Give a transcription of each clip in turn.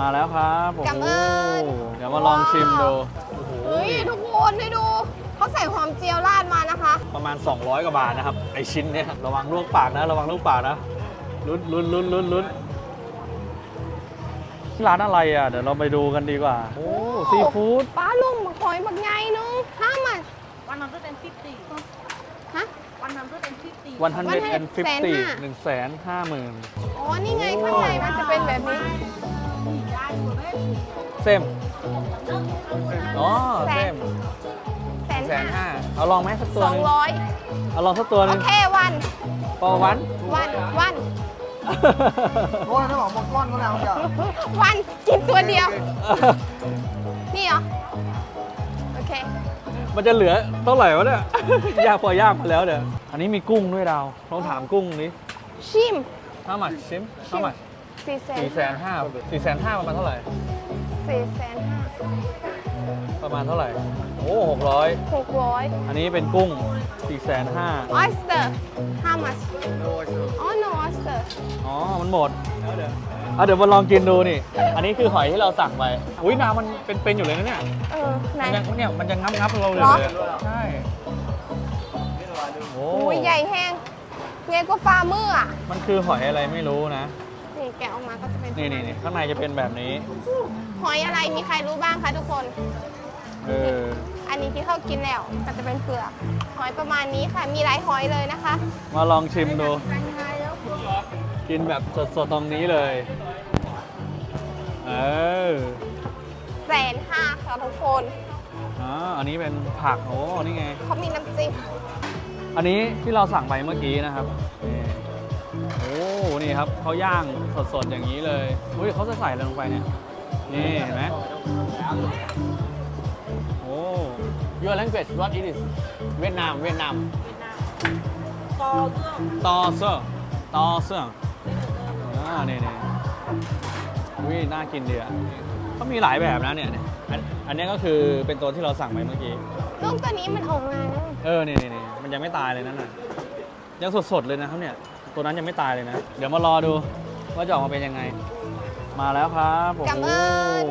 มาแล้วครับโอ้กลับโหเอิญเดี๋ยวมาลองชิมดูโอ้โหเฮ้ยทุกคนให้ดูเขาใส่หอมเจียวราดมานะคะ ประมาณ 200 กว่าบาทนะครับ ไอชิ้นเนี่ยระวังลวกปากนะ ระวังลวกปากนะลุ้นลุ้นลุ้นลุ้นลุ้นร้านอะไรอะ เดี๋ยวเราไปดูกันดีกว่า โอ้ซีฟู้ดป้าลุงบักหอยบักไงนึงห้ามัน 150 ฮะ 150 วันทันเด็ดแอนฟิฟตี้150,000 หนึ่งแสนห้าหมื่น อ๋อ นี่ไงข้างในมันจะเป็นแบบนี้ เซมอ๋อ แสเซนมแสนแสนห้าห้าเอาลองไหมสักตัวสอหงนึงร้อยเอาลองสักตัวหโอนึงเควันปอวัน วันวันโอ้ยถ้าบอกหมดก้อนก็แล้วจ้ะวันกินตัวเดียว นี่เหรอ โอเค มันจะเหลือเท่าไหร่วะเนี่ย ยากพอยากมาแล้วเดี๋ยวอันนี้มีกุ้งด้วยดาวลองถามกุ้งนี้ชิม how much ชิม how much สี่แสนสี่แสนห้าสี่แสนห้าประมาณเท่าไหร่สี่แสนห้าประมาณเท่าไหร่ โอ้หกร้อยหกร้อยอันนี้เป็นกุ้งสี่แสนห้า oyster how much อ๋อ no oyster อ๋อ มันหมดแล้วเดี๋ยวอะเดี๋ยวมาลองกินดูนี่ อันนี้คือหอยที่เราสั่งไป อุ้ยน้ำมันเป็นๆอยู่เลยนะเนี่ยเออไหนมันยังเนี่ยมันยังงับงับๆเราเลยเหรอเลยใช่โอ้อุ้ยใหญ่แห้งใหญ่กว่าฝ่ามืออะ มันคือหอยอะไรไม่รู้นะ นี่แกะออกมาก็จะเป็นนี่นี่นี่ข้างในจะเป็นแบบนี้ หอยอะไรมีใครรู้บ้างคะทุกคน เออ อันนี้ที่เขากินแล้วก็จะเป็นเปลือกหอยประมาณนี้ค่ะ มีหลายหอยเลยนะคะมาลองชิมดู กินแบบสดๆตรงนี้เลย เออแสนห้าค่ะทุกคนอ๋ออันนี้เป็นผักโอ้นี่ไง เขามีน้ำจิ้มอันนี้ที่เราสั่งไปเมื่อกี้นะครับนี่โอ้ นี่ครับเขาย่างสดๆอย่างนี้เลยอุ้ยเขาจะใส่อะไรลงไปเนี่ยนี่เห็นไหมโอ้ Your language what it is เวียดนามเวียดนามตอเซอร์ตอเซอร์อ่านี่นี่อุ้ยน่ากินดีอะเขามีหลายแบบนะเนี่ยอันอันนี้ก็คือเป็นตัวที่เราสั่งไปเมื่อกี้ลูกตัวนี้มันออกมาแล้วเออนี่นี่นี่มันยังไม่ตายเลยนั่นน่ะยังสดๆเลยนะครับเนี่ย ตัวนั้นยังไม่ตายเลยนะ เดี๋ยวมารอดูว่าจะออกมาเป็นยังไง มาแล้วครับโอ้กลับโหเอิญ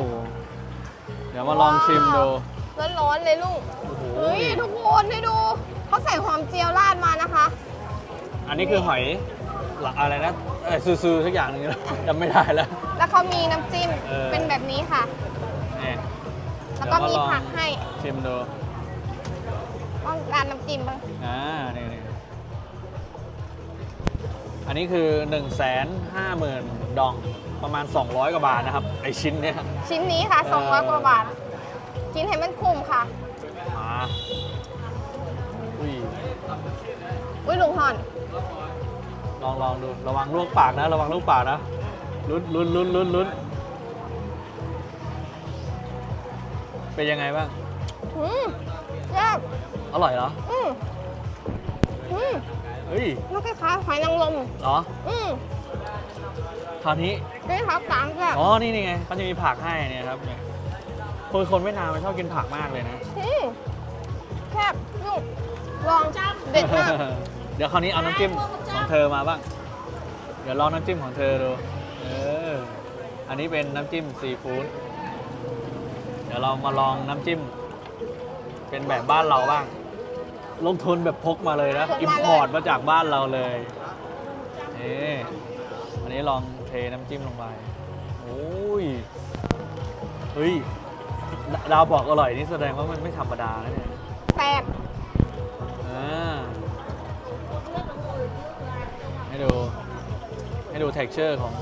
เดี๋ยวมาลองชิมดูร้อนๆเลยลูกเฮ้ยทุกคนให้ดู เขาใส่หอมเจียวราดมานะคะ อันนี้คือหอยหลักอะไรนะเออซูๆสักอย่างหนึงนะ จำไม่ได้แล้ว แล้วเขามีน้ำจิ้มเออ เป็นแบบนี้ค่ะ นี่แล้วก็มีเดี๋ยาลองผักให้ชิมดูต้องการน้ำจิ้มบ้างอ่านี่นี่ อันนี้คือ 1 5 0 0 0 0 ดองประมาณ 200 กว่าบาทนะครับ ไอชิ้นเนี่ยชิ้นนี้ค่ะเออ200กว่าบาท กินให้มันคุ้มค่ะมาอุ้ยอุ้ยลุงหอน ลองลองดูระวังลวกปากนะ ระวังลวกปากนะลุ้นลุ้นลุ้นลุ้นลุ้นเป็นยังไงบ้างอืมแซ่บอร่อยเหรอ อืมอืม เฮ้ยแล้วคล้ายๆหอยนางรมเหรออืมคราวนี้นี่ครับสามแซ่บอ๋อนี่นี่ไงเขาจะมีผักให้เนี่ยครับเนี่ยคนคนเวียดนามมันชอบกินผักมากเลยนะอืมแซ่บลูกลองเด็ดมากเดี๋ยวคราวนี้เอาน้ำจิ้มของเธอมาบ้าง เดี๋ยวลองน้ำจิ้มของเธอดูเอออันนี้เป็นน้ำจิ้มซีฟู้ดเดี๋ยวเรามาลองน้ำจิ้ม เป็นแบบบ้านเราบ้าง ลงทุนแบบพกมาเลยนะพกอิมมาเลยพอร์ตมาจากบ้านเราเลยนี่อันนี้ลองเทน้ำจิ้มลงไปโอ้ยเฮ้ยดาวบอกอร่อยนี่แสดงว่ามันไม่ธรรมดานะเนี่ยแตกอ่าให้ดู ให้ดู texture ของ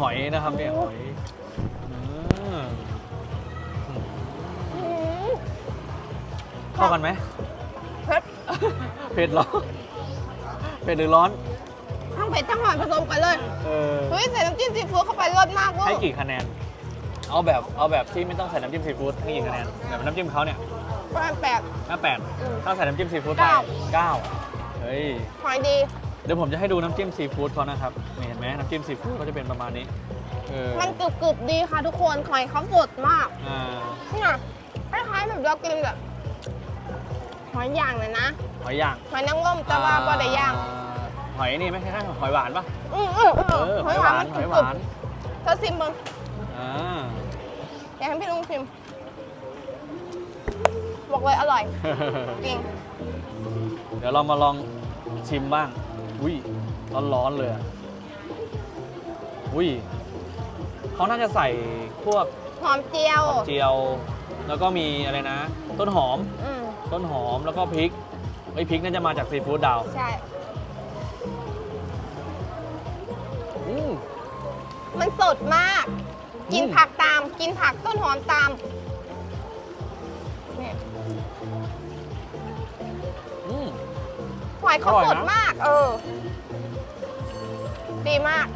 หอยนะครับเนี่ยหอย เข้ากันไหมเผ็ดเผ็ดเหรอเผ็ดหรือร้อน ทั้งเผ็ดทั้งหวานผสมกันเลย เออ เฮ้ยใส่น้ำจิ้มซีฟู้ดเข้าไปรสมากเว้ให้ยกี่คะแนน เอาแบบเอาแบบที่ไม่ต้องใส่น้ำจิ้มซีฟู้ดให้กี่คะแนน แบบน้ำจิ้มเขาเนี่ยประมาณแปด ห้าแปดอืมถ้าใส่น้ำจิ้มซีฟู้ดไปเก้า เก้าเฮ้ย หอยดี เดี๋ยวผมจะให้ดูน้ำจิ้มซีฟู้ดเขานะครับนี่เห็นไหมน้ำจิ้มซีฟู้ดก็จะเป็นประมาณนี้ เออมันกรึบๆดีค่ะทุกคนหอยเขาสดมากอ่า เนี่ยคล้ายๆแบบเรากินแบบ หอยย่างเลยนะ หอยย่างหอยนางรมแต่ว่าบ่ได้ย่าง หอยนี่ไหมคล้ายๆหอยหวานปะอืมอืมอืเอมอหอยหวานมันหอยหกรึบวานเธอซิมมึงอ่า อยากให้พี่ลุงชิมบอกเลยอร่อย จริง เดี๋ยวเรามาลองชิมบ้าง อุ้ยร้อนๆเลยอะอุ้ยเขาน่าจะใส่พวกหอมเจียวหอมเจียว แล้วก็มีอะไรนะ ต้นหอม อืม ต้นหอมแล้วก็พริกไอ้ยพริกน่าจะมาจากซีฟู้ดดาวใช่ อืมมันสดมาก กินอืมผักตาม กินผักต้นหอมตามเนี่ยอืม หอยเขาอร่อยสนะดมาก เออ ดีมาก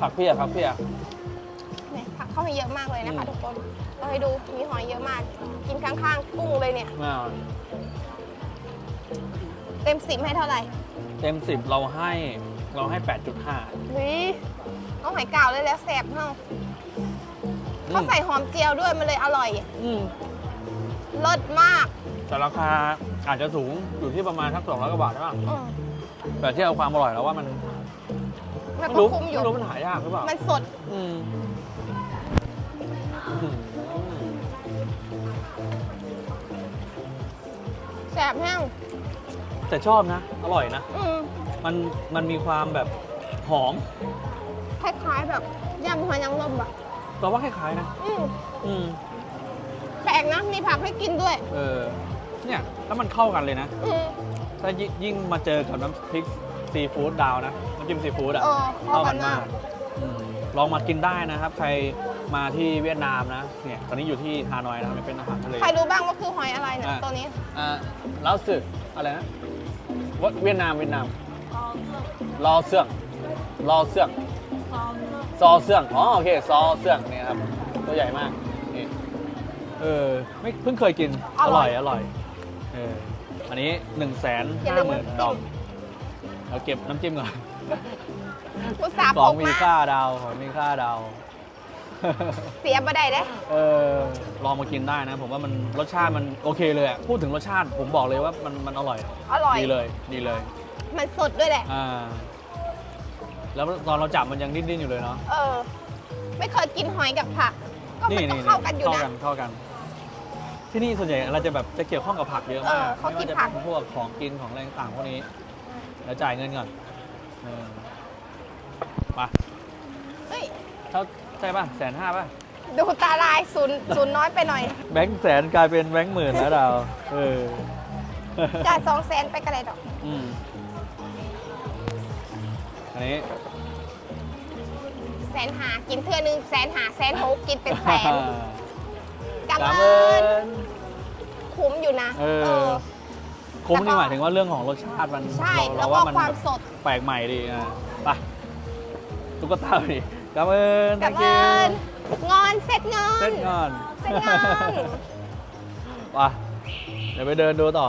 ผักเพียผักเพีย เนี่ยผักเข้ามาเยอะมากเลยนะคะอืมทุกคน เราให้ดูมีหอยเยอะมาก กินข้างๆกุ้งเลยเนี่ย อ่าเต็มสิบให้เท่าไหร่เต็มสิบเราให้เราให้ 8.5เฮ้ยเอาหอยเก่าเลยแล้วแสบเนาเขาใส่หอมเจียวด้วยมันเลยอร่อยอืมเลิศมากแต่ราคาอาจจะสูงอยู่ที่ประมาณสักสองร้อยกว่าบาทใช่ป่ะอืมแต่ที่เอาความอร่อยแล้วว่ามันมันไม่ก็รู้คุ้มอยู่ ไม่รู้มันหายากหรือเปล่ามันสด อืม บแห้งแต่ชอบนะ อร่อยนะ อืมมันมันมีความแบบหอมคล้ายๆแบบยำหอยนางรมอะแต่ว่าคล้ายๆนะ อืมอืมแปลกนะมีผักให้กินด้วย เออ เนี่ยแล้วมันเข้ากันเลยนะ อืม ถ้ายิ่งยิ่งมาเจอกับน้ำพริกซีฟู้ดดาวนะน้ำจิ้มซีฟู้ดอะเออเข้ากันมาก อืม ลองมากินได้นะครับ ใครมาที่เวียดนามนะเนี่ยตอนนี้อยู่ที่ฮานอยนะครับเป็นอาหารทะเล ใครรู้บ้างว่าคือหอยอะไรเนี่ยอะ ตัวนี้อ่าลาวสึกอะไรนะวเวียดนามเวียดนามลอเสื่องลอเสื่องซอเสื่องอ๋อโอเคซอเสื่องเนี่ยครับตัวใหญ่มากนี่เออไม่เพิ่งเคยกินออร่ร่ออยยอร่อยเอออันนี้1นึ่งแสนอย่าห้าลืหมมื่นน้ำจิ้มดอกเราเก็บน้ำจิ้มก่อน อุตส่าห์ขพองกมีมาค่าดาวของมีค่าดาว เสียบ่ได้เด้เออลองมากินได้นะ ผมว่ามันรสชาติมันโอเคเลยอะพูดถึงรสชาติผมบอกเลยว่ามันมันอร่อย อร่อย ดีเลย ดีเลย มันสดด้วยแหละ อ่า แล้วตอนเราจับมันยังดิ้นๆอยู่เลยเนาะ เออ ไม่เคยกินหอยกับผัก ก็มันก็นี่เข้ากันอยู่เข้านะ กันเข้ากัน ที่นี่ส่วนใหญ่เราจะแบบจะเกี่ยวข้องกับผักเยอะมากเออเขาไม่กินว่าจะผักเป็นพวกของกินของอะไรต่างๆพวกนี้ แล้วจ่ายเงินก่อนเออ มาเฮ้ย เท่าใช่ป่ะแสนห้าป่ะ ดูตาลายศูนย์ศูนย์น้อยไปหน่อยแบงค์แสนกลายเป็นแบงค์หมื่นแล้วดาวเออ จ่ายสองแสนไปกระไรดอก อืมอันนี้ แสนหากินเทื่อนึงแสนหาแสนหกกินเป็นแสน กำกำเงิเงินนคุ้มอยู่นะเออ คุ้มนี่หมายถึงว่าเรื่องของรสชาติมันใช่เราแล้วเราก็ว่ามันความแบบสด แปลกใหม่ดีอะไป ตุ๊กตาไปดิกำเงินกับเงินงอนเซ็ตเงินเซ็ตงอนเซ็ตเงินไปเดี๋ยวไปเดินดูต่อ